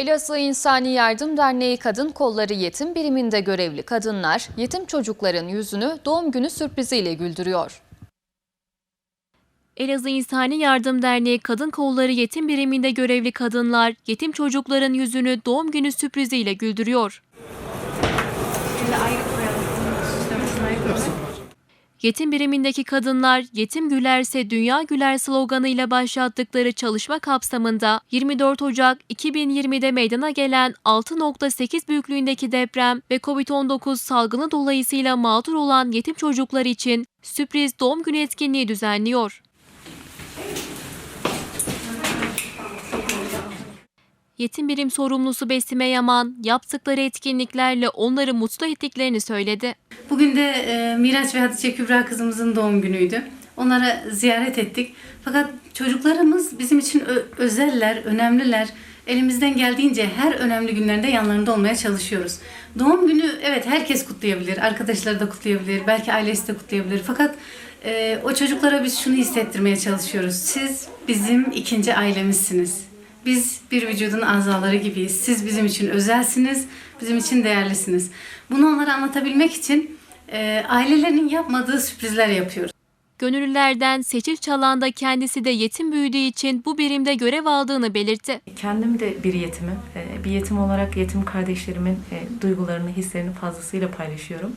Elazığ İnsani Yardım Derneği Kadın Kolları Yetim Biriminde görevli kadınlar, yetim çocukların yüzünü doğum günü sürpriziyle güldürüyor. Elazığ İnsani Yardım Derneği Kadın Kolları Yetim Biriminde görevli kadınlar, yetim çocukların yüzünü doğum günü sürpriziyle güldürüyor. Yetim birimindeki kadınlar Yetim Gülerse Dünya Güler sloganıyla başlattıkları çalışma kapsamında 24 Ocak 2020'de meydana gelen 6.8 büyüklüğündeki deprem ve COVID-19 salgını dolayısıyla mağdur olan yetim çocuklar için sürpriz doğum günü etkinliği düzenliyor. Yetim birim sorumlusu Besime Yaman yaptıkları etkinliklerle onları mutlu ettiklerini söyledi. Bugün de e, Miraç ve Hatice Kübra kızımızın doğum günüydü. Onlara ziyaret ettik. Fakat çocuklarımız bizim için özeller, önemliler. Elimizden geldiğince her önemli günlerinde yanlarında olmaya çalışıyoruz. Doğum günü evet herkes kutlayabilir, arkadaşları da kutlayabilir, belki ailesi de kutlayabilir. Fakat e, o çocuklara biz şunu hissettirmeye çalışıyoruz. Siz bizim ikinci ailemizsiniz. Biz bir vücudun azaları gibiyiz. Siz bizim için özelsiniz, bizim için değerlisiniz. Bunu onlara anlatabilmek için e, ailelerinin yapmadığı sürprizler yapıyoruz. Gönüllülerden Seçil Çalan da kendisi de yetim büyüdüğü için bu birimde görev aldığını belirtti. Kendim de bir yetimim. Ee, Bir yetim olarak yetim kardeşlerimin e, duygularını, hislerini fazlasıyla paylaşıyorum.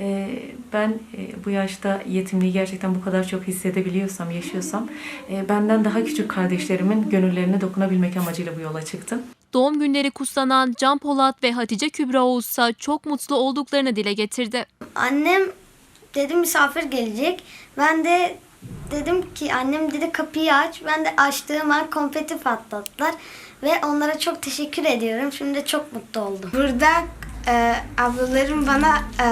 Ee, Ben e, bu yaşta yetimliği gerçekten bu kadar çok hissedebiliyorsam, yaşıyorsam e, benden daha küçük kardeşlerimin gönüllerine dokunabilmek amacıyla bu yola çıktım. Doğum günleri kutlanan Can Polat ve Hatice Kübra Oğuz ise çok mutlu olduklarını dile getirdi. Annem dedi misafir gelecek. Ben de dedim ki annem dedi kapıyı aç. Ben de açtığım an konfeti patlattılar. Ve onlara çok teşekkür ediyorum. Şimdi çok mutlu oldum. Burada e, ablalarım bana e,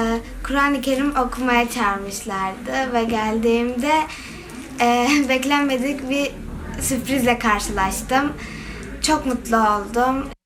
Kur'an-ı Kerim okumaya çağırmışlardı ve geldiğimde e, beklenmedik bir sürprizle karşılaştım. Çok mutlu oldum.